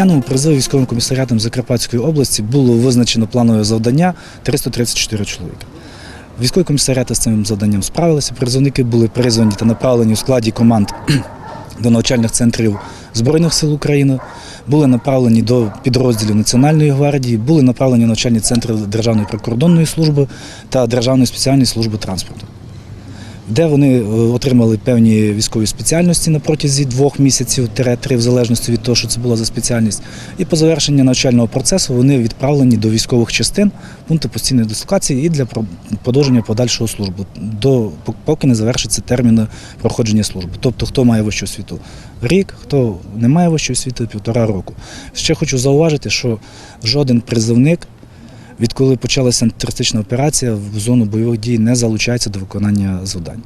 весняному призові військовим комісаріатом Закарпатської області було визначено планове завдання 334 чоловіка. Військові комісаріати з цим завданням справилися. Призовники були призвані та направлені у складі команд до навчальних центрів Збройних сил України, були направлені до підрозділів Національної гвардії, були направлені навчальні центри Державної прикордонної служби та Державної спеціальної служби транспорту де вони е, отримали певні військові спеціальності на протязі двох місяців три, в залежності від того, що це була за спеціальність. І по завершенні навчального процесу вони відправлені до військових частин, пункти постійної дислокації і для про- продовження подальшого служби, до поки не завершиться термін проходження служби. Тобто, хто має вищу освіту рік, хто не має вищої освіти півтора року. Ще хочу зауважити, що жоден призовник. Відколи почалася антитерористична операція, в зону бойових дій не залучається до виконання завдань.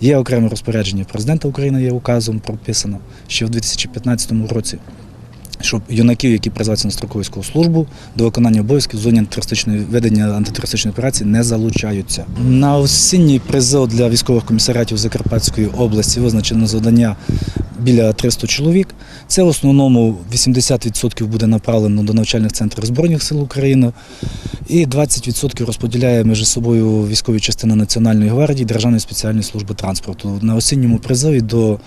Є окреме розпорядження президента України, є указом прописано ще в 2015 році, щоб юнаків, які призиваються на військову службу, до виконання обов'язків в зоні антитерористичної ведення антитерористичної операції не залучаються. На осінній призов для військових комісаріатів Закарпатської області визначено завдання біля 300 чоловік. Це в основному 80% буде направлено до навчальних центрів Збройних сил України, і 20% розподіляє між собою військові частини Національної гвардії Державної спеціальної служби транспорту. На осінньому призові до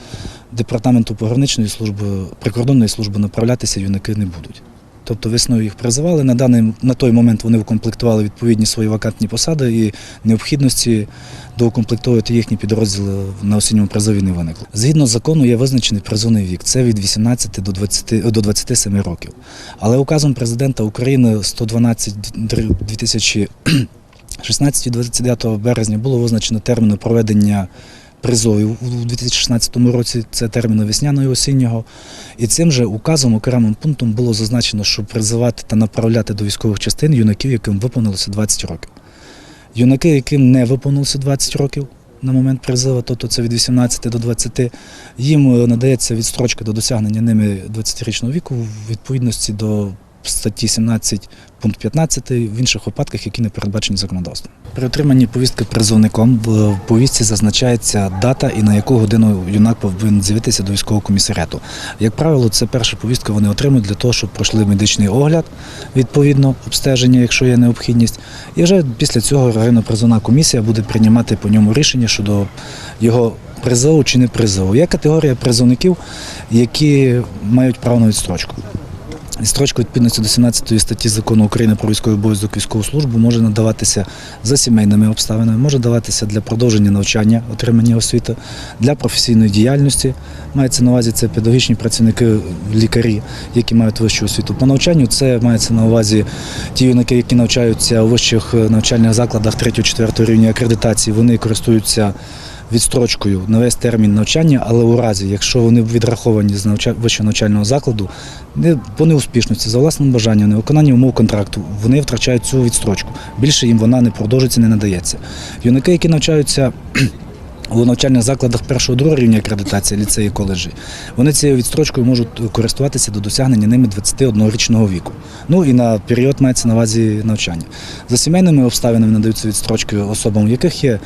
департаменту пограничної служби прикордонної служби направлятися юнаки не будуть. Тобто весною їх призивали. На даний на той момент вони укомплектували відповідні свої вакантні посади і необхідності доукомплектовувати їхні підрозділи на осінньому призові не виникло. Згідно з закону є визначений призовний вік. Це від 18 до 20, до 27 років. Але указом президента України 112 2016 29 березня було визначено терміни проведення призовів у 2016 році, це терміни весняного і осіннього. І цим же указом, окремим пунктом було зазначено, що призивати та направляти до військових частин юнаків, яким виповнилося 20 років. Юнаки, яким не виповнилося 20 років на момент призиву, тобто це від 18 до 20, їм е, надається відстрочка до досягнення ними 20-річного віку в відповідності до статті 17 пункт 15 в інших випадках, які не передбачені законодавством. При отриманні повістки призовником в повістці зазначається дата і на яку годину юнак повинен з'явитися до військового комісаріату. Як правило, це перша повістка вони отримують для того, щоб пройшли медичний огляд, відповідно, обстеження, якщо є необхідність. І вже після цього районна призовна комісія буде приймати по ньому рішення щодо його призову чи не призову. Є категорія призовників, які мають право на відстрочку. Відстрочка відповідності до 17 статті закону України про військовий обов'язок військову службу може надаватися за сімейними обставинами, може даватися для продовження навчання, отримання освіти, для професійної діяльності. Мається на увазі це педагогічні працівники, лікарі, які мають вищу освіту. По навчанню це мається на увазі ті юнаки, які навчаються у вищих навчальних закладах 3-4 рівня акредитації, вони користуються відстрочкою на весь термін навчання, але у разі, якщо вони відраховані з вищого навчального закладу, не по неуспішності, за власним бажанням, невиконання умов контракту, вони втрачають цю відстрочку. Більше їм вона не продовжиться, не надається. Юнаки, які навчаються. У навчальних закладах першого другого рівня акредитації, ліцеї, коледжі, вони цією відстрочкою можуть користуватися до досягнення ними 21-річного віку. Ну і на період мається на увазі навчання. За сімейними обставинами надаються відстрочки особам, у яких є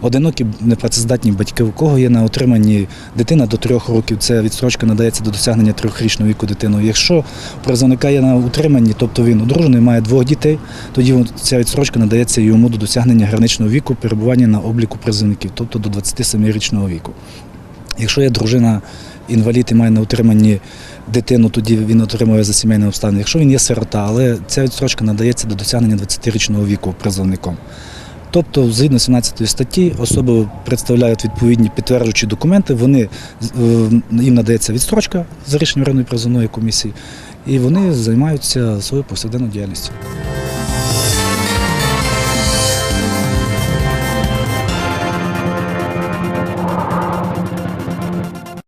одинокі непрацездатні батьки, у кого є на отриманні дитина до трьох років. Це відстрочка надається до досягнення трьохрічного віку дитину. Якщо призовника є на утриманні, тобто він одружений, має двох дітей, тоді ця відстрочка надається йому до досягнення граничного віку перебування на обліку призовників, тобто до 27-річного віку. Якщо є дружина інвалід і має на утриманні дитину, тоді він отримує за сімейним обставинами. Якщо він є сирота, але ця відстрочка надається до досягнення 20-річного віку призовником. Тобто, згідно 17 статті, особи представляють відповідні підтверджуючі документи, вони, е, їм надається відстрочка за рішенням районної призовної комісії, і вони займаються своєю повсякденною діяльністю.